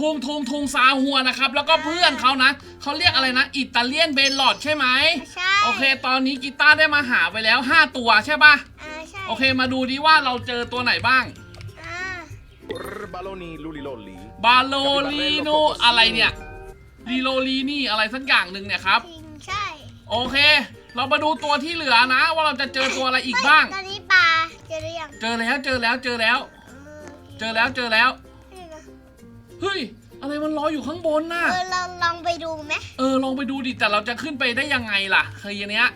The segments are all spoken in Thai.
ทุงทุงทุงซาหัวนะครับ แล้วก็เพื่อนเขานะเขาเรียกอะไรนะ อิตาเลียนเบลลอดใช่ไหมใช่โอเค ตอนนี้กีตาร์ได้มาหาไปแล้ว 5 ตัวใช่ปะอ่าใช่โอเค มาดูดิว่าเราเจอตัวไหนบ้าง อ่า Balloni lulilolli. บาโลลีโนอะไรเนี่ยลีโลลีนี่อะไรสักอย่างหนึ่งเนี่ยครับ จริงใช่โอเค เรามาดูตัวที่เหลือนะ ว่าเราจะเจอตัวอะไรอีกบ้างตอนนี้ปลาเจอหรือยังเจอแล้วเจอแล้วเจอแล้วเจอแล้วเจอแล้วนี่นะ เฮ้ย อะไรมันลอยอยู่ข้างบนน่ะ เออเราลองไปดูไหมเออลองไปดูดิแต่เราจะขึ้นไปได้ยังไงล่ะเคยเนี้ย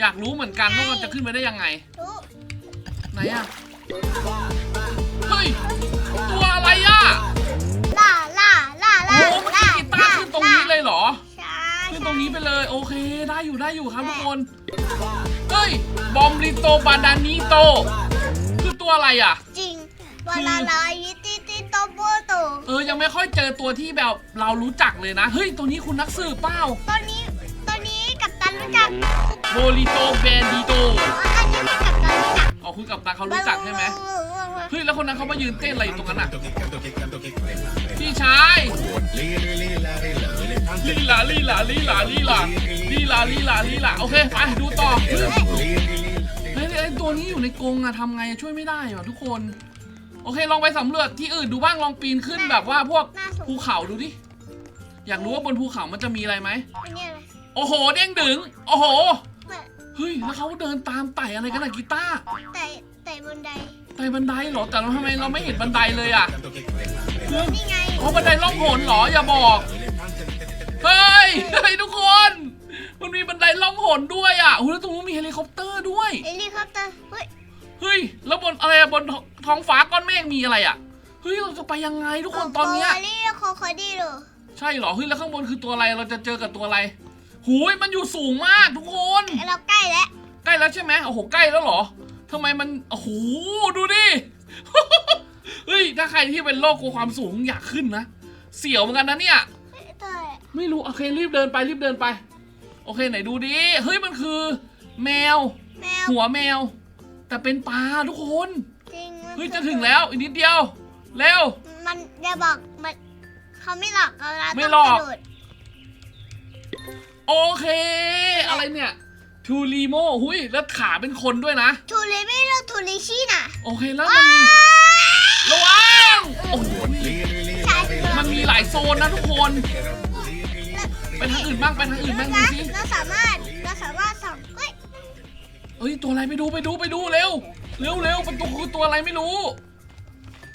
อยากรู้เหมือนกันว่ามันจะขึ้นไปได้ยังไง ดูไหนอะเฮ้ย ตัวอะไรอะล่าล่าล่าโอ้ล่าโหมันขึ้นกีตาร์ขึ้นตรงนี้เลยเหรอ ใช่ขึ้นตรงนี้ไปเลยโอเคได้อยู่ได้อยู่ครับทุกคน เฮ้ย บอมลิโตบาดานิโต คือตัวอะไรอะจริงวลาลายิติติโต โบโตเออยังไม่ค่อยเจอตัวที่แบบเรารู้จักเลยนะ เฮ้ย ตัวนี้คุณนักสืบเปล่าตอนนี้ตอนนี้กับตันรู้จักโบลิโตแบนดิโตอ๋ออันนี้ไม่กับตันรู้จักอ๋อคุณกับตาเขารู้จักใช่ไหมเฮ้ยแล้วคนนั้นเขามายืนเต้นอะไรอยู่ตรงนั้นอะพี่ชายลีลาลีลาลีลาลีลาลีลาลีลาลีลาโอเคไปดูต่อเฮ้ยเฮ้ยไอ้ตัวนี้อยู่ในกรงอะทำไงช่วยไม่ได้ว่ะทุกคน โอเคลองไปสำรวจที่อื่นดูบ้างลองปีนขึ้นแบบว่าพวกน่าสงภูเขาดูดิ อยากรู้ว่าบนภูเขามันจะมีอะไรไหม อันนี้อะไรโอ้โหเด้งดึง โอ้โหเหมือนเฮ้ยแล้วเขาเดินตามไต่อะไรกันอะกีตาร์แต่แต่บนไดไต่บันไดเหรอแต่เราทำไมเราไม่เห็นบันไดเลยอะนี่ไงอ๋อบันไดล่องหนเหรออย่าบอกเฮ้ยเฮ้ยทุกคน มันมีบันไดล่องหนด้วยอะโอ้โหแล้วตรงนู้นมีเฮลิคอปเตอร์ด้วย เฮลิคอปเตอร์เฮ้ย เฮ้ยแล้วบนอะไรอะบนท้องท้องฟ้าก้อนเมฆมีอะไรอะเฮ้ยเราจะไปยังไงทุกคนตอนเนี้ยโคลี่โคโคดีโลใช่เหรอเฮ้ยแล้วข้างบนคือตัวอะไรเราจะเจอกับตัวอะไรหูยมันอยู่สูงมากทุกคนเราใกล้แล้วใกล้แล้วใช่ไหมโอ้โหใกล้แล้วเหรอทำไมมันโอ้โหดูดิเฮ้ยถ้าใครที่เป็นโรคกลัวความสูงอยากขึ้นนะเสียวเหมือนกันนะเนี่ยเฮ้ยตัวอะไรไม่รู้โอเครีบเดินไปรีบเดินไป โอเคไหนดูดิเฮ้ยมันคือ แมวแมวหัวแมว แต่เป็นปลาทุกคนจริงมันเฮ้ยจะถึงแล้วอีกนิดเดียวเร็ว มันอย่าบอกมันเขาไม่หลอกเราเราไม่หลอก ต้งระโดดโอเค อะไรเนี่ยทูรีโมหุยแล้วขาเป็นคนด้วยนะ ทูริไม่เลือกทูริชีน่ะโอเคแล้วมันมีระวังโอ้โหใช่มันมีหลายโซนนะทุกคน ไปทางอื่นบ้างไปทางอื่นบ้างดูนะสิเราสามารถ เฮ้ย ตัวอะไรไปดูไปดูไปดูเร็ว เร็วเร็วประตูคือตัวอะไรไม่รู้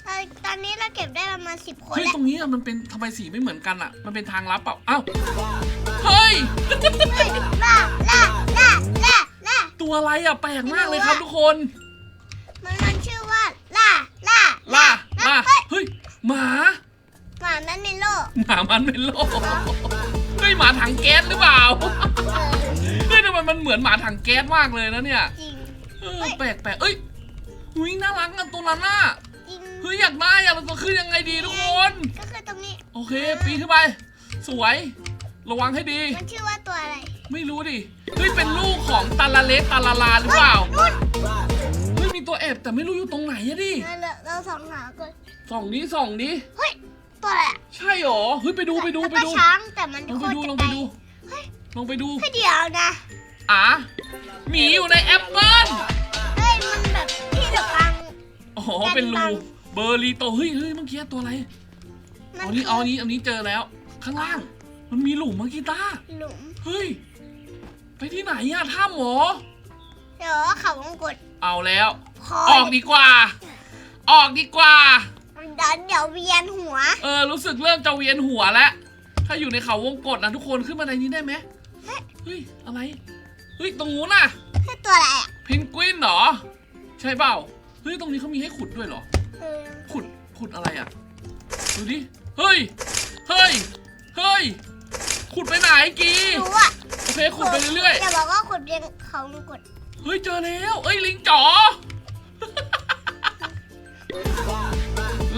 เอ่อตอนนี้เราเก็บได้ประมาณสิบคนเฮ้ยแล้วตรงนี้อะมันเป็นทำไมสีไม่เหมือนกันอะมันเป็นทางลับเปล่าอ้าวเฮ้ย เฮ้ยล่าล่าล่าล่าล่าตัวอะไรอะแปลกมากเลยครับทุกคน มันมันชื่อว่าล่าล่าล่าล่าเฮ้ยเฮ้ยหมาหมานั้นเป็นโลกหมามันเป็นโลกเฮ้ยหมาถังแก๊สหรือเปล่า เออเฮ้ยทำไมมันเหมือนหมาถังแก๊สมากเลยนะเนี่ยจริง เออแปลกแปลกเอ้ยหุยน่ารักอะตัวนั้นน่ะจริง เฮ้ยอยากได้อะเราจะขึ้นยังไงดีทุกคน ก็คือตรงนี้ โอเค ปีนขึ้นไป สวย ระวังให้ดี มันชื่อว่าตัวอะไรไม่รู้ดิเฮ้ยเป็นลูกของตาลาเล็กตาลาลาหรือเปล่านู่นเฮ้ยมีตัวแอบแต่ไม่รู้อยู่ตรงไหนอะดิเราเราเราส่องหาก่อนส่องนี้ส่องนี้ เฮ้ย ตัวอะไรอะใช่หรอเฮ้ยไปดูไปดูแล้วไปก็ดูช้างแต่มันลองโคไปตรดูลจะองไกไปลดู เฮ้ยลองไปดูให้เดียวนะ อะหมีอยู่ในแอปเปิ้ลเฮ้ยมันแบบที่เดอะกัง อ๋อเป็นรูเบอร์รีโตเฮ้ยเฮ้ยเมื่อกี้ตัวอะไรมัเอานี้เอาอันนี้อันนี้เจอแล้ว ข้างล่าง มันมีหลุมเมื่อกี้ตาหลุมเฮ้ยไปที่ไหนอะถ้ำหมอเดี๋ยวเขาวงกดเอาแล้ว คอออกดีกว่า ออกดีกว่าเดี๋ยวเดี๋ยวเวียนหัว เออรู้สึกเริ่มจะเวียนหัวแล้วถ้าอยู่ในเขาวงกตนะทุกคนขึ้นมาในนี้ได้ไหมเฮ้ยอะไร เฮ้ยตรงนู้นน่ะให้ตัวอะไรอะเพนกวินเหรอ ใช่เปล่าเฮ้ยตรงนี้เขามีให้ขุดด้วยเหรอเออขุดขุดอะไรอะดูดิเฮ้ยเฮ้ยเฮ้ยขุดไปไหนกีรู้อะโอเคขุดไปเรื่อยอย่าบอกว่าขุดเรียงเขาวงกดๆเฮ้ยเจอแล้วเอ้ยลิงจ๋อ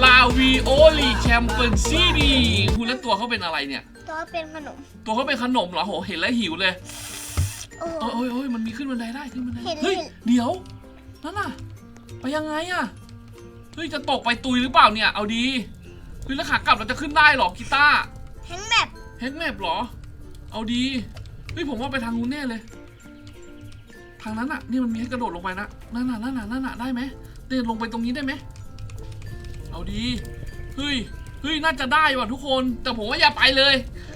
ลาวีโอลีแชมเปิยนซีดีคุณแล้วตัวเขาเป็นอะไรเนี่ย ตัวเป็นขนมตัวเขาเป็นขนมเหรอโหเห็นแล้วหิวเลย โอ้โหโอ้ยโอ้ยโอ้ยมันมีขึ้นบันไดได้ขึ้นบันไดเห็นเฮ้ยเห็น เดี๋ยวนั่นน่ะ ไปยังไงอะเฮ้ยจะตกไปตุยหรือเปล่าเนี่ยเอาดีฮ้ยแล้วขากลับเราจะขึ้นได้เหรอกีตาร์แฮงแมปแฮกแมปเหรอ เอาดีเฮ้ยผมว่าไปทางนู้นแน่เลย ทางนั้นอะนี่มันมีให้กระโดดลงไปนะนั่นน่ะนั่นน่ะนั่นน่ะได้ไหมเดินลงไปตรงนี้ได้ไหมเอาดีเฮ้ยเฮ้ยน่าจะได้ว่ะทุกคน แต่ผมว่าอย่าไปเลย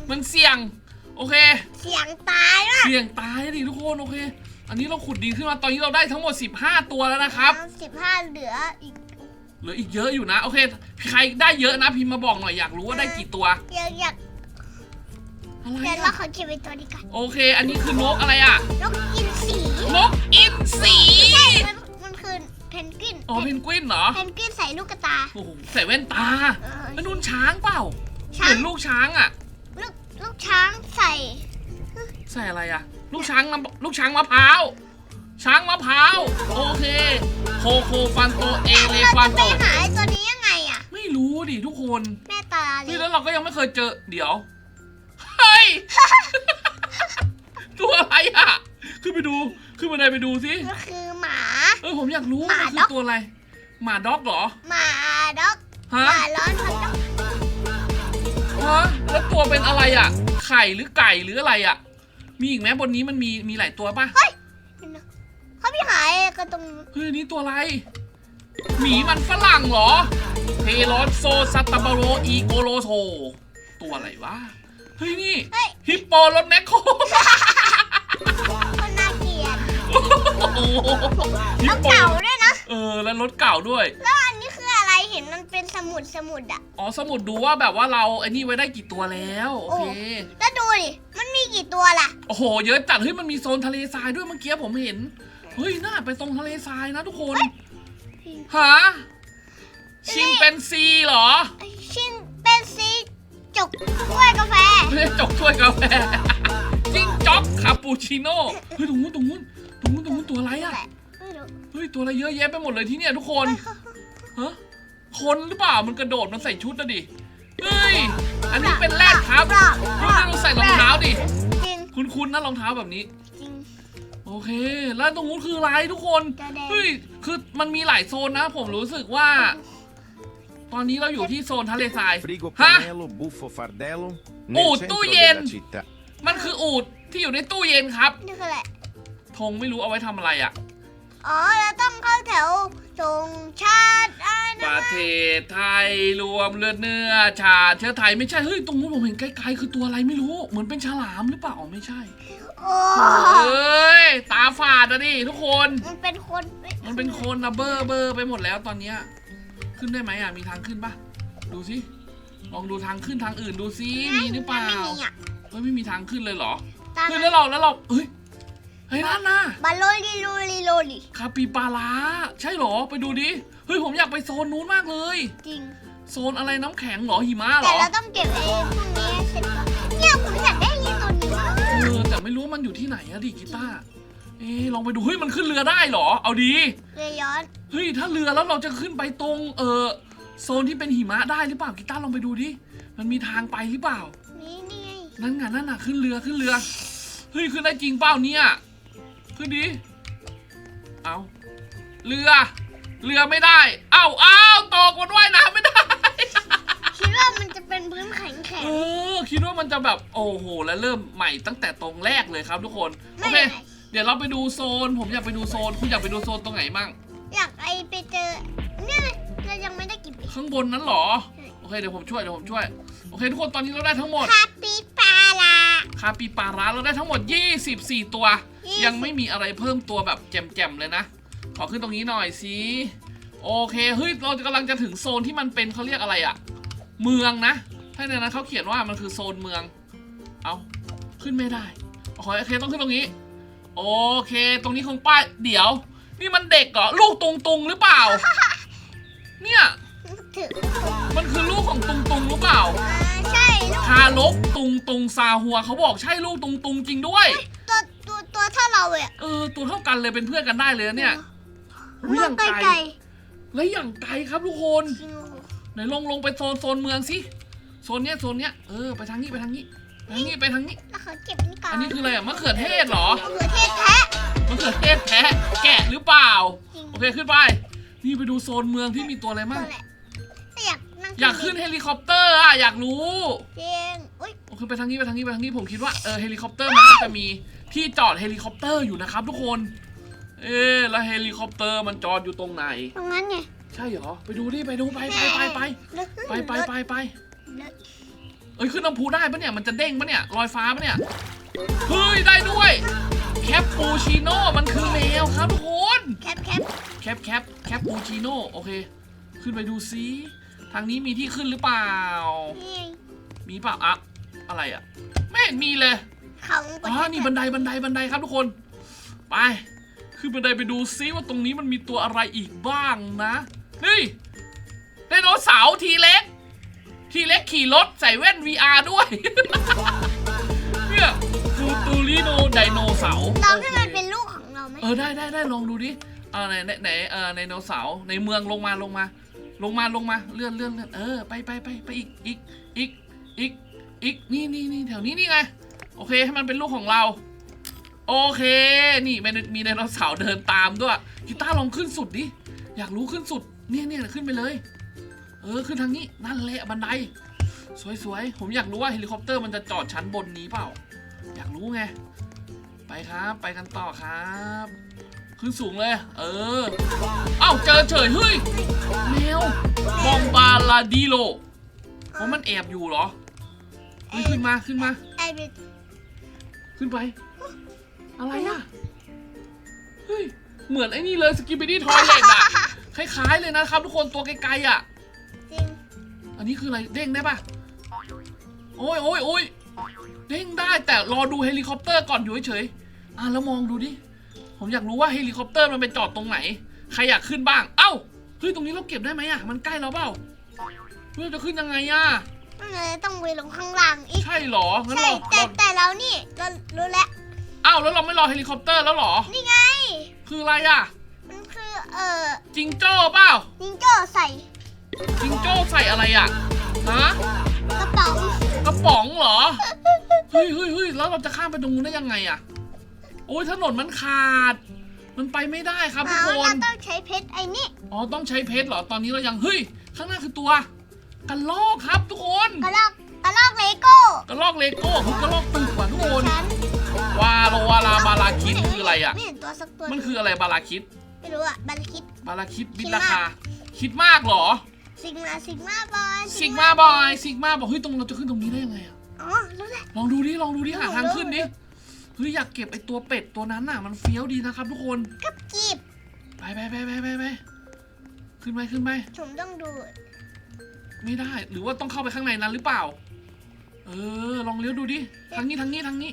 มันเสี่ยง โอเค เสียงตายว่ะเสี่ยงตายดิทุกคนโอเค อันนี้เราขุดดินขึ้นมาตอนนี้เราได้ทั้งหมด 15 ตัวแล้วนะครับ สิบห้าเหลืออีกเหลืออีกเยอะอยู่นะ โอเค ใครได้เยอะนะพิมพ์มาบอกหน่อยอยากรู้ว่าได้กี่ตัวอยากอยากอะไรเดี๋ยวเราอะขอเก็บไว้ตัวนี้ก่อนโอเค อันนี้คือนกอะไรอะนกอินทรีนกอินทรีใช่มันมันคือเพนกวินอ๋อเพนกวินเหรอเพนกวินใส่ลูกกระตาโอ้โหใส่แว่นตาเออ แล้วนุ่นช้างเปล่าช้าง เห็นลูกช้างอะ ลูกลูกช้างใส่ใส่อะไรอะลูกช้างน้ำลูกช้างมะพร้าว ช้างมะพร้าว โอเคโคโคฟันโตเอเลเราฟันจะโต ไปหาไอ้ตัวนี้ยังไงอะไม่รู้ดิทุกคนแม่ตาเลเฮ้ยยแล้วเราก็ยังไม่เคยเจอ เดี๋ยว เฮ้ย ตัวอะไรอะขึ้นไปดู ขึ้นบันไดไปดูสิมันคือหมา เออผมอยากรู้หมามันคืด็ออกตัวอะไร หมาด็อกเหรอ หมาด็อกฮะหมาร้อนพันด็อก ฮะแล้วตัวเป็นอะไรอะ ไข่หรือไก่หรืออะไรอะ มีอีกไหมบนนี้มันมีมีหลายตัวป่ะเขาพี่หายกันตรงเฮ้ยนี่ตัวอะไร หมีมันฝรั่งเหรอเทโรสโซซัตตาบาโรอีโกโลโทตัวอะไรวะ เฮ้ยนี่เฮ้ยฮิปโปรถแมคโครคนน่าเกลียดโอ้โหฮิแล้ปวโปเก่าด้วยนะ เออ แล้วรถเก่าด้วย แล้ สมุดสมุดอะอ๋อสมุดดูว่าแบบว่าเราไอ้นี่ไว้ได้กี่ตัวแล้วโอเค แล้วดูดิ มันมีกี่ตัวล่ะ โอ้โห เยอะจัดเฮ้ยมันมีโซนทะเลทรายด้วยเมื่อกี้ผมเห็น เฮ้ยน่าไปตรงทะเลทรายนะทุกคนฮะชิมเป็นซีเหรอ ชินเป็นสีจกกล้วยกาแฟไม่ได้จกถ้วยกาแฟจิ้งจ๊อกคาปูชิโน่เฮ้ยตรงนู้นตรงนู้นตรงนู้นตรงนู้นตัวอะไรอะไม่รู้เฮ้ยตัวอะไรเยอะแยะไปหมดเลยที่เนี่ยทุกคนฮะ คนหรือเปล่ามันกระโดดมันใส่ชุดนะดิเฮ้ยอันนี้เป็นแรดครับรอบเฮ้ยเราใส่รองเท้าดิจริงคุ้นๆนะรองเท้าแบบนี้ จริง โอเค แล้วตรงนู้นคืออะไรทุกคนจะแดงเฮ้ยคือมันมีหลายโซนนะ ผมรู้สึกว่า ตอนนี้เราอยู่ที่โซนทะเลทราย Frigo ฮะ Canelo, Buffo Fardello, Oh, nel tu centro ien. della città. มันคืออูดที่อยู่ในตู้เย็นครับนี่คืออะไรธงไม่รู้เอาไว้ทำอะไรอะอ๋อเราต้องเข้าแถว ตรงชาติอะไรปนะระเทศไทยรวมเลือดเนื้อ ชาติเชื้อไทยไม่ใช่เฮ้ยตรงนู้นผมเห็นไกลๆคือตัวอะไรไม่รู้ เหมือนเป็นฉลามหรือเปล่าอ๋อไม่ใช่โอ้เอ้ยตาฝาดอะดิทุกคน มันเป็นคนมันเป็นคนนะเบอร์เบอร์ไปหมดแล้วตอนเนี้ยขึ้นได้ไหมอะมีทางขึ้นปะดูสิลองดูทางขึ้นทางอื่นดูสิมีหรือเปล่าไม่มีอะเฮ้ยไม่มีทางขึ้นเลยเหรอตามเฮ้ยแล้วเราแล้วเราเฮ้ยเฮ้ยนั่นน่ะบาโลลิโลลิโลลิคาปิบาร่าใช่เหรอไปดูดิเฮ้ยผมอยากไปโซนนู้นมากเลย จริง โซนอะไรน้ำแข็งเหรอหิมะเหรแต่อเราต้องเก็บไอ้พวกนี้ให้เสร็จก่อนเนี่ยผมอยากได้ยี่ตัวนี้มากเออแต่ไม่รู้ว่ามันอยู่ที่ไหนอะดิกีตาร์เอ๊ะลองไปดูเฮ้ยมันขึ้นเรือได้เหรอ เอาดีเลยย้อนเฮ้ยถ้าเรือแล้วเราจะขึ้นไปตรงเออโซนที่เป็นหิมะได้หรือเปล่ากีตาร์ลองไปดูดิมันมีทางไปหรือเปล่า นี่นี่ไงนั่นไงนั่นน่ะขึ้นเรือขึ้นเรือเฮ้ยขึ้นได้จริงเปล่าเนี่ย ขึ้นดิเอาเรือ เรือไม่ได้ เอ้าเอ้าตกมันว่ายน้ำไม่ได้ คิดว่ามันจะเป็นพื้นแข็งแข็งเออ คิดว่ามันจะแบบ โอ้โห แล้วเริ่มใหม่ตั้งแต่ตรงแรกเลยครับทุกคน โอไม่เคไหนเดี๋ยวเราไปดูโซน ผมอยากไปดูโซน คุณอยากไปดูโซนตรงไหนมั่ง อยากไอไปเจอ เนี่ยเรายังไม่ได้กินข้างบนนั้นเหรอ โอเคเดี๋ยวผมช่วยเดี๋ยวผมช่วย โอเคทุกคนตอนนี้เราได้ทั้งหมด คาปิปาลาคาปิปาราเราได้ทั้งหมด 24 ตัว 20 ยังไม่มีอะไรเพิ่มตัวแบบแจ่มๆเลยนะ ขอขึ้นตรงนี้หน่อยสิ โอเค เฮ้ย เรากำลังจะถึงโซนที่มันเป็นเขาเรียกอะไรอะเมืองนะถ้าในนั้นเขาเขียนว่ามันคือโซนเมือง เอาขึ้นไม่ได้ โอเคโอเคต้องขึ้นตรงนี้ โอเค ตรงนี้คงป้าย เดี๋ยว นี่มันเด็กเหรอ ลูกตุงตุงหรือเปล่า เนี่ยถึงมันคือลูกของตุงตุงหรือเปล่าอ่าใช่ลูกทารกตุงตุงซาหัวเขาบอกใช่ลูกตุงตุงจริงด้วย ตัวตัวตัวเท่าเราเลยอะเออตัวเท่ากันเลยเป็นเพื่อนกันได้เลยนะเนี่ยเมืองไกลและอย่างไกลครับทุกคนๆจริงโอ้โหไหนลงลงไปโซนโซนเมืองสิโซนเนี้ยโซนเนี้ยเออไปทางนี้ไปทางนี้ไปทางนี้ไปทางนี้ แล้วเขาเก็บนี่ก่อนอันนี้คืออะไรอะมะเขือเทศเหรอมะเขือเทศแท้มะเขือเทศแท้แกะหรือเปล่า จริงโอเคขึ้นไป นี่ไปดูโซนเมืองที่มีตัวอะไรตัมั่วงแหละแต่อยากนั่งอยากขึ้นเฮลิคอปเตอร์อะอยากรู้ จริงอุ้ย โอเคไปทางนี้ไปทางนี้ไปทางนี้ผมคิดว่าเออเฮลิคอปเตอร์มันน่าจะมีที่จอดเฮลิคอปเตอร์อยู่นะครับ ทุกคน เอ๊ะแล้วเฮลิคอปเตอร์มันจอดอยู่ตรงไหน ตรงนั้นไงใช่เหรอไปดูดิไปดูไปไปไปไปแล้วไปไปไปไปแล้วเอ้ยขึ้นน้ำพุได้ปะเนี่ยมันจะเด้งปะเนี่ยลอยฟ้าปะเนี่ยเฮ้ยได้ด้วยแคปปูชิโน่มันคือแมวครับทุกคนแคปแคปแคปแคปแคปปูชิโน่โอเค ขึ้นไปดูซิทางนี้มีที่ขึ้นหรือเปล่านี่มีเปล่าอะ อะไรอะไม่เห็นมีเลยเขาอ๋อนี่บันไดบันไดบันไดครับทุกคน ไปขึ้นบันไดไปดูซิว่าตรงนี้มันมีตัวอะไรอีกบ้างนะเฮ้ยไดโนเสาร์ทีเล็ก ทีเล็กขี่รถใส่แว่น VR ด้วยเนี่ยฟูตูริโนไดโนเสาร์ลองให้มันเป็นลูกของเราไหมเออได้ได้ได้ลองดูดิเออไหนไหนไหนเออไดโนเสาร์ในเมืองลงมาลงมา ลงมาลงมาเลื่อนเลื่อนเลื่อนเออไปไปไปไปอีกอีกอีกอีก อีกนี่นี่นี่แถวนี้นี่ไง โอเคให้มันเป็นลูกของเรา โอเค นี่มันมีไดโนเสาร์เดินตามด้วยกีตาร์ลองขึ้นสุดดิอยากรู้ขึ้นสุดเนี่ยเนี่ยขึ้นไปเลย เออขึ้นทางนี้นั่นแหละบันได สวยๆ ผมอยากรู้ว่าเฮลิคอปเตอร์มันจะจอดชั้นบนนี้เปล่า อยากรู้ไง ไปครับ ไปกันต่อครับ ขึ้นสูงเลย เออ เอ้าเจอเฉยเฮ้ยแมวบองบาลาดิโลเพราะมันแอบอยู่เหรอ เฮ้ยขึ้นมาขึ้นมา ไอ้เป็นขึ้นไป อะไรอะ เฮ้ย เหมือนไอ้นี่เลยสกิปปี้ทอยเล็ตอะคล้ายๆเลยนะครับทุกคนตัวไกลๆอะ จริงอันนี้คืออะไรเด้งได้ปะโอ้ยโอ้ยโอ้ยเด้งได้แต่รอดูเฮลิคอปเตอร์ก่อนอยู่เฉยๆอะแล้วมองดูดิ ผมอยากรู้ว่าเฮลิคอปเตอร์มันไปจอดตรงไหน ใครอยากขึ้นบ้าง เอ้า เฮ้ยตรงนี้เราเก็บได้ไหมอะ มันใกล้เราเปล่าเฮ้ยจะขึ้นยังไงอะ มันเลยต้องไปลงข้างล่างอีกใช่เหรองั้นใช่เราแต่เราแต่เรานี่เรารู้แล้วอ้าวแล้วเราไม่รอเฮลิคอปเตอร์แล้วเหรอ นี่ไง คืออะไรอะ มันคือเออจิงโจ้เปล่านิงโจ้ใส่จิงโจ้ใส่อะไรอะ ฮะ กระเป๋ากระป๋องเหรอ เฮ้ยเฮ้ยเฮ้ยแล้วเราจะข้ามไปตรงนู้นได้ยังไงอะ โอ้ยถนนมันขาด มันไปไม่ได้ครับทุกเอาคเราน ต้องใช้เพชรไอ้นี่ อ๋อ ต้องใช้เพชรเหรอ ตอนนี้เรายัง เฮ้ย ข้างหน้าคือตัว กันลอกครับทุกคนกระลอกกระลอกเลโก้กระลอกเลโก้คือกระลอกตึกว่ะทุกคนฉันวาโลวาลาบาลาคิดคืออะไรอะ ไม่เห็นตัวสักตัวมันคืออะไรบาลาคิดไม่รู้อะบัลคิดบาลาคิดบิดคิดรามาคา คิดมากเหรอซิกมาซิกมาบอยซิกมาบอยซิกมาบอกเฮ้ยตรงเราจะขึ้นตรงนี้ได้ยังไงอะอ๋อรู้แหละลองดูดิลองดูดิหาทางขึ้นดิลองดูเฮ้ยอยากเก็บไอตัวเป็ดตัวนั้นน่ะ มันเฟี้ยวดีนะครับ ทุกคนกับกีบไปไปไปไปไปไปขึ้นไปขึ้นไปผมต้องดู ไม่ได้หรือว่าต้องเข้าไปข้างในนั้นหรือเปล่า เออ ลองเลี้ยวดูดิทางนี้ทางนี้ทางนี้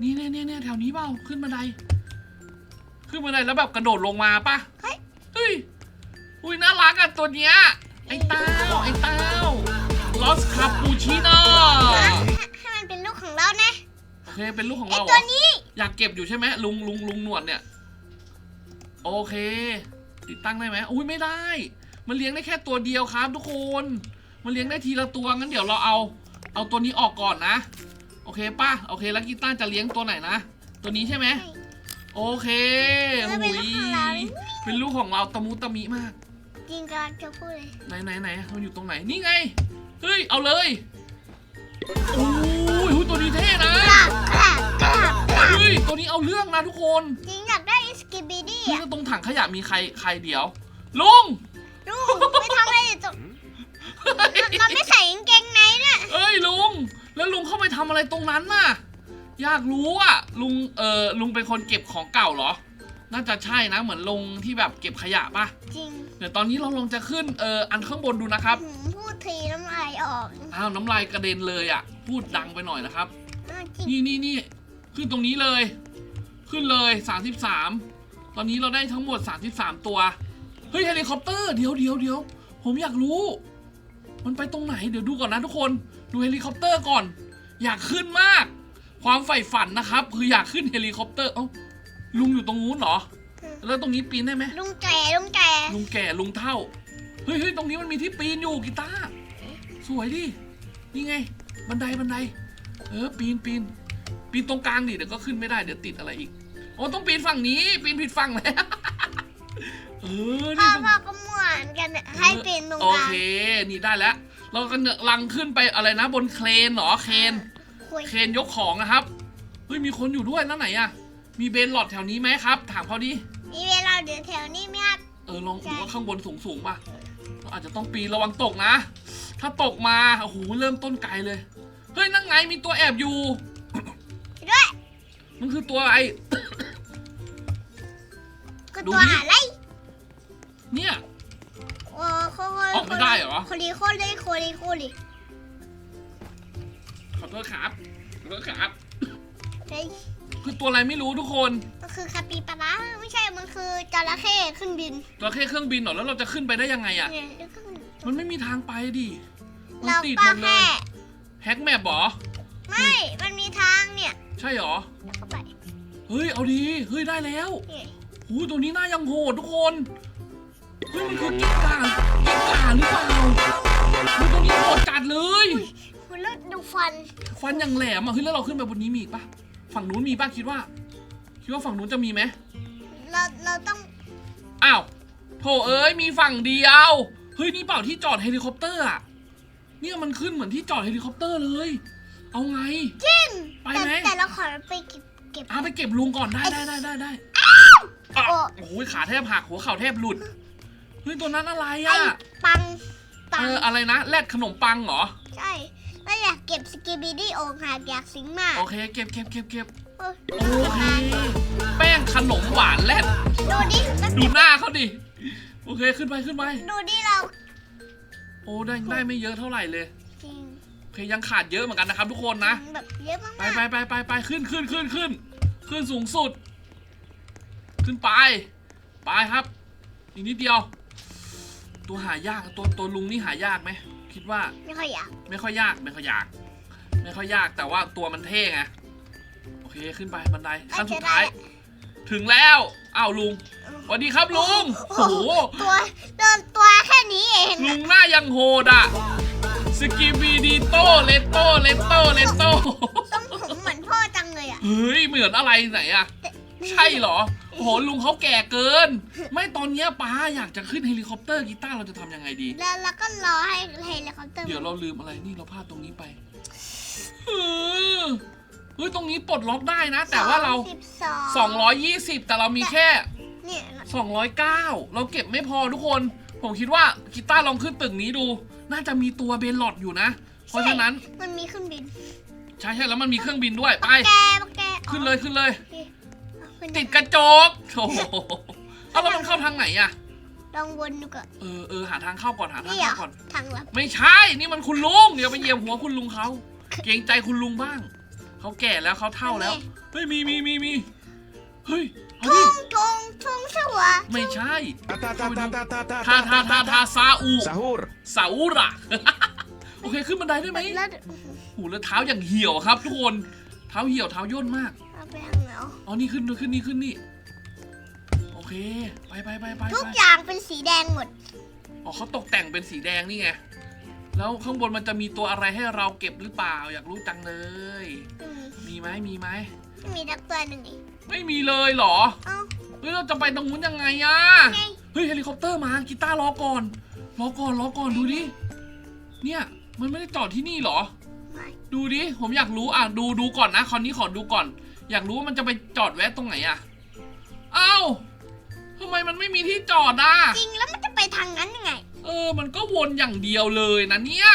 นี่เนี่ยเนี่ยเนี่ยแถวนี้เปล่าขึ้นบันได ขึ้นบันไดแล้วแบบกระโดดลงมาปะเฮ้ยเฮ้ยอุ้ยน่ารักอะตัวเนี้ยไอ้เต้าไอ้เต้าลอสคาปูชิโน่ให้ให้มันเป็นลูกของเรานะโอเคเป็นลูกของไอ้เราเหรตัวอนี้ อยากเก็บอยู่ใช่ไหมลุงลุงลุงหนวดเนี่ย โอเค ติดตั้งได้ไหมอุ้ยไม่ได้ มันเลี้ยงได้แค่ตัวเดียวครับทุกคน มันเลี้ยงได้ทีละตัวงั้นเดี๋ยวเราเอา เอาตัวนี้ออกก่อนนะ โอเคป่ะ โอเค แล้วกีต้าร์จะเลี้ยงตัวไหนนะ ตัวนี้ใช่ไหม โอเคแล้วเป็นลูกของเราหุยเป็นลูกของเราตะมุตะมิมาก จริงกำลังจะพูดเลยไหนไหนไหนมันอยู่ตรงไหน นี่ไง เฮ้ย เอาเลยโอ้ยหุยตัวนี้เท่นะกราบกราบกราบกราบเฮ้ย ตัวนี้เอาเรื่องนะทุกคน จริงอยากได้สกิบิดี้นี่อะตรงถังขยะมีใคร ใครเดี๋ยว ลุง ลูกไม่ทำอะไรอยู่ตรงมันไม่ใส่กางเกงในเนี่ยเอ้ยลุง แล้วลุงเข้าไปทำอะไรตรงนั้นน่ะ อยากรู้อะ ลุงเออลุงเป็นคนเก็บของเก่าเหรอ น่าจะใช่นะเหมือนลุงที่แบบเก็บขยะปะจริงเดี๋ยวตอนนี้เราลองจะขึ้นเอออันข้างบนดูนะครับหืมพูดทีน้ำลายออกอ้าวน้ำลายกระเด็นเลยอะ พูดดังไปหน่อยนะครับ น่าจริงนี่นี่นี่ขึ้นตรงนี้เลย ขึ้นเลย 33 ตอนนี้เราได้ทั้งหมด 33 ตัวเฮ้ยเฮลิคอปเตอร์เดี๋ยวเดี๋ยวเดี๋ยวผมอยากรู้ มันไปตรงไหนเดี๋ยวดูก่อนนะทุกคนดูเฮลิคอปเตอร์ก่อน อยากขึ้นมาก ความใฝ่ฝันนะครับ คืออยากขึ้นเฮลิคอปเตอร์เอ้าลุงอยู่ตรงนู้นเหรอ แล้วตรงนี้ปีนได้ไหมลุงแก่ลุงแก่ลุงแก่ลุงเท่าเฮ้ยเฮ้ยตรงนี้มันมีที่ปีนอยู่กีตาร์สวยดินี่ไง บันไดบันได เออปีนปีนปีนตรงกลางดิเดี๋ยวก็ขึ้นไม่ได้เดี๋ยวติดอะไรอีกโอ้ต้องปีนฝั่งนี้ ปีนผิดฝั่งแล้ว เออพ่อนี่พ่อก็เหมือนกันเนี่ยให้เป็นตรงโอกลางเค นี่ได้แล้ว เราก็เนี่ยลังขึ้นไปอะไรนะ บนเครนเหรอเครน คุยเครนยกของนะครับ เฮ้ยมีคนอยู่ด้วยนั่นไหนอะมีเบนหลอดแถวนี้ไหมครับ ถามเขาดิ มีเวลาเดี๋ยวแถวนี้ไหมครับ เออลองใช่ดูว่าข้างบนสูงสูงๆป่ะเราอาจจะต้องปีนระวังตกนะ ถ้าตกมาโอ้โหเริ่มต้นไกลเลย เฮ้ยนั่นไงมีตัวแอบอยู่ช่วยด้วย มันคือตัวอะไรก็ดูตัวดิอะไร เนี่ย โอ้โคโคออกไม่ได้เหรอโคลีโคลีโคลีโคลีขอโทษครับขอโทษครับ เฮ้ยคือตัวอะไรไม่รู้ทุกคน มันคือคาปิปาร่าไม่ใช่ มันคือจระเข้ขึ้นบินตัวแค่เครื่องบินเหรอ แล้วเราจะขึ้นไปได้ยังไงอะเนี่ยแล้วก็มันไม่มีทางไปดิมันเราติดหก็มดเลแค่ยแฮกแมปเหรอ ไม่ มันมีทางเนี่ยใช่เหรอเข้าไปเฮ้ย เอาดี เฮ้ย ได้แล้วเนี่ยหูตัวนี้หน้ายังโหดทุกคน เฮ้ยมันคือกิ้งก่ากิ้งก่าหรือเปล่าเฮ้ยตัวนี้โหดจัดเลย คุณเลิศดูฟันฟันอย่างแหลมอะเฮ้ยแล้วเราขึ้นไปบนนี้มีอีกปะฝั่งนู้นมีปะคิดว่า คิดว่าฝั่งนู้นจะมีไหมเราเราต้องอ้าวโถเอ้ยมีฝั่งเดียวเฮ้ยนี่เปล่าที่จอดเฮลิคอปเตอร์อะเนี่ยมันขึ้นเหมือนที่จอดเฮลิคอปเตอร์เลย เอาไงจิ้มไปแต่ไหม แต่เราขอไปเก็บเก็บ อะไปเก็บลุงก่อนได้ได้ได้ได้ได้โอ้อะโอ้ยขาแทบหักหัวเข่าแทบหลุด เฮ้ยตัวนั้นอะไรไอ้อะปังปัเองออะไรนะแลดขนมปังเหรอ ใช่เราอยากเก็บสกิบิดี้โอ่งหากอยากสิงมากโอเคเก็บเก็บเก็บเก็บโอ้ยโอเคแป้งขนมหวานแลดดูดิแล้วดูหน้าเขาดิโอเคขึ้นไปขึ้นไปดูดิเราโอ้ได้ได้ไม่เยอะเท่าไหร่เลยจริงโอเคยังขาดเยอะเหมือนกันนะครับทุกคนนะ แบบเยอะมากไปไปไปไปไปขึ้นขึ้นขึ้นขึ้น ขึ้นสูงสุด ขึ้นไป ไปครับ อีกนิดเดียว ตัวหายากตัวตัวลุงนี่หายากไหมคิดว่าๆไม่ค่อยอยากไม่ค่อยยากไม่ค่อยยาก ไม่ค่อยยากแต่ว่าตัวมันเท่ไงโอเคขึ้นไปบันไดขั้นสุดท้าย ถึงแล้วอ้าวลุงสวัสดีครับลุงโอ้โหตัวเดินตัวแค่นี้เองลุงหน้ายังโหดอะสกิบีดีโตเลตโตเลตโตเลตโตต้องผมเหมือนพ่อจังเลยอะเฮ้ยเหมือนอะไรไหนอะ ใช่เหรอ โอ้โหลุงเขาแก่เกิน ไม่ตอนเนี้ยป้าอยากจะขึ้นเฮลิคอปเตอร์กีตาร์เราจะทำยังไงดี แล้วเราก็รอให้เฮลิคอปเตอร์เดี๋ยวเราลืมอะไรนี่เราพลาดตรงนี้ไปเออเฮ้ยตรงนี้ปลดล็อกได้นะ แต่ว่าเรา สิบสอง220 แต่เรามีแค่ เนี่ย209 เราเก็บไม่พอทุกคน ผมคิดว่ากีตาร์ลองขึ้นตึกนี้ดู น่าจะมีตัวเบนหลอดอยู่นะ เพราะฉะนั้น มันมีเครื่องบินใช่ใช่แล้วมันมีเครื่องบินด้วยไปแกปะแกขึ้นเลยขึ้นเลยเอาขึ้นติดกระจกโอ้โหเอาแล้วมันเข้าทางไหนอะลองวนดูก่อน เออเออหาทางเข้าก่อนหาทางนี่เหรอเข้าก่อน ทางลับไม่ใช่ นี่มันคุณลุงเดี๋ยวไปเหยียบหัวคุณลุงเขา เกรงใจคุณลุงบ้าง เขาแก่แล้วเขาเท่าแล้ว เฮ้ยมีมีมีมีเฮ้ยเอาทดิงทงทงสวะไม่ใช่ Ta ta ta ta ta ta ta ทาทาทาทาซาอู Sahur. ซาอูระโอเคขึ้นบันไดได้ไหมแล้วหูแล้วเท้าอย่างเหี่ยวครับทุกคน เท้าเหี่ยวเท้าย่นมากเอาไปทางไหนเอาอ๋อนี่ขึ้นขึ้นนี่ขึ้นนี่ โอเค ไปไปไปไปทุกไปอย่างเป็นสีแดงหมด อ๋อเขาตกแต่งเป็นสีแดงนี่ไง แล้วข้างบนมันจะมีตัวอะไรให้เราเก็บหรือเปล่า อยากรู้จังเลย อืมมีไหมมีไหม มีดักตัวหนึ่งอีกไม่มีเลยเหรอ เอ้าเฮ้ยเราจะไปตรงนู้นยังไงอะไงเฮ้ยเฮลิคอปเตอร์มากีตาร์รอก่อน รอก่อนรอก่อนดูดิ เนี่ยมันไม่ได้จอดที่นี่เหรอ ไม่ดูดิ ผมอยากรู้อะดูดูก่อนนะ คราวนี้ขอดูก่อน อยากรู้ว่ามันจะไปจอดแวะตรงไหนอะเอ้าทำไมมันไม่มีที่จอดอะ จริงแล้วมันจะไปทางนั้นยังไง เออ มันก็วนอย่างเดียวเลยนะเนี่ย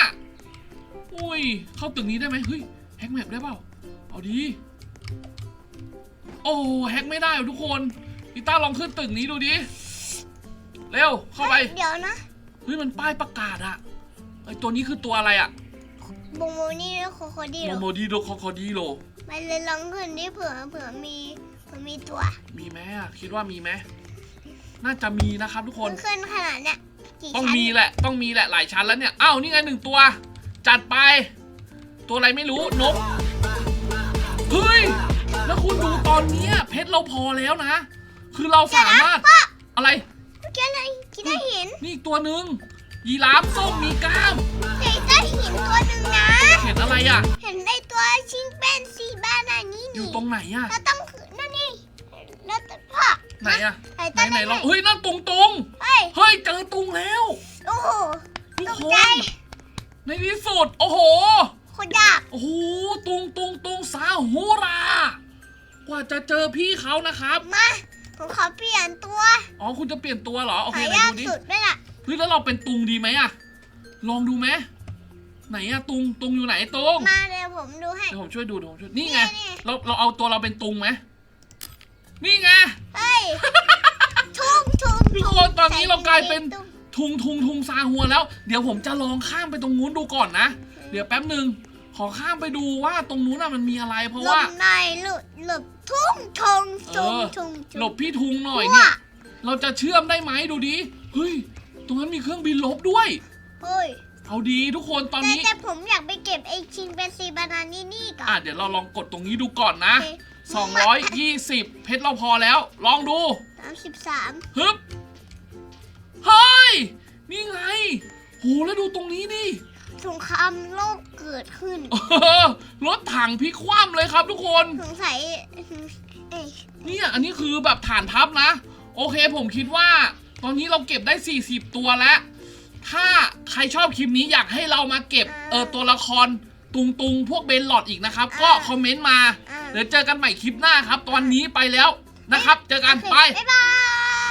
อุ้ย เข้าตึกนี้ได้ไหมเฮ้ย แฮกแมปได้เปล่า เอาดี โอ้แฮกไม่ได้ว่ะทุกคนกีตาร์ลองขึ้นตึกนี้ดูดิ เร็ว เข้าไป เดี๋ยวนะ เฮ้ย มันป้ายประกาศอะไอตัวนี้คือตัวอะไรอะโบโมนี่โคโคดีโมโรโมดีโดคอคอดีโล ไปเลยลองขึ้นดิเผื่อเผื่อมีเผื่อมีตัวมีไหมอะคิดว่ามีไหมน่าจะมีนะครับทุกคนมันขึ้นขนาดเนี้ยกี่ต้องชั้นมีแหละ ต้องมีแหละหลายชั้นแล้วเนี่ยอ้าวนี่ไงหนึ่งตัว จัดไป ตัวอะไรไม่รู้นกเฮ้ยแล้วคุณดูตอนเนี้ยเพชรเราพอแล้วนะ คือเราสามารถอะไร เมื่อกี้อะไรที่ได้เห็นนี่อีกตัวหนึ่งยีราฟส้มมีกล้าม เห็นได้เห็นตัวหนึ่งนะ เห็นอะไรอะ เห็นได้ตัวชิงเป็นสี บ้านอันนี้อยู่นี่ตรงไหนอะเราต้องขึ้นนั่นนี่แล้วแต่พ่อไหนอะไอ้ไหนตั้งไหนไหนลองเฮ้ยนั่นตุงตุงเฮ้ยเฮ้ยเจอตุงแล้วโอ้โหทุกตกคใจนในที่สุดโอ้โหคนยากโอ้โหตุงตุงตุงสาวฮูรากว่าจะเจอพี่เขานะครับมาผมขอเปลี่ยนตัวอ๋อคุณจะเปลี่ยนตัวเหรอโอเคหาไหนยากดูดิสุดไหมล่ะเฮ้ยแล้วเราเป็นตุงดีไหมอะลองดูไหม ไหนอะตุงตุงอยู่ไหนตุงมาเดี๋ยวผมดูให้ เดี๋ยวผมช่วยดูเดี๋ยวผมช่วยนี่ไงนี่ เราเราเอาตัวเราเป็นตุงไหมนี่ไง เฮ้ย ทุ่งทุ่งทุกคนตอนนี้เรากลายเป็น ทุ่งทุงทุงทุงซาหัวแล้ว เดี๋ยวผมจะลองข้ามไปตรงนู้นดูก่อนนะ เดี๋ยวแป๊บหนึ่งขอข้ามไปดูว่าตรงนู้นน่ะมันมีอะไร เพราะหลว่าบในหลุดหลบทุ่งทงเอทุ่งอทุ่งทุ่งหลบพี่ทุงหน่อยทั่วเนี่ย เราจะเชื่อมได้ไหมดูดิเฮ้ย ตรงนั้นมีเครื่องบินลบด้วย เฮ้ย เอาดีทุกคนตอนแต่นี้ แต่ผมอยากไปเก็บไอชิงเป็นซีบานานี่นี่ก่อนอะเดี๋ยวเราลองกดตรงนี้ดูก่อนนะ โอเค220 เพชรเราพอแล้ว ลองดู สามสิบสามฮึบ เฮ้ย นี่ไง โห แล้วดูตรงนี้ดิ สงครามโลกเกิดขึ้นเออรถถังพลิกคว่ำเลยครับทุกคน สงสัยเอ้ยเนี่ย อันนี้คือแบบฐานทัพนะ โอเคผมคิดว่า ตอนนี้เราเก็บได้ 40 ตัวแล้ว ถ้าใครชอบคลิปนี้อยากให้เรามาเก็บเออตัวละครตุงตุงๆพวกเบนหลอดอีกนะครับ ก็คอมเมนต์มาอ่าเดี๋ยวเจอกันใหม่คลิปหน้าครับ ตอนนี้ไปแล้วนะครับ เจอกันโอเคไป บ๊ายบาย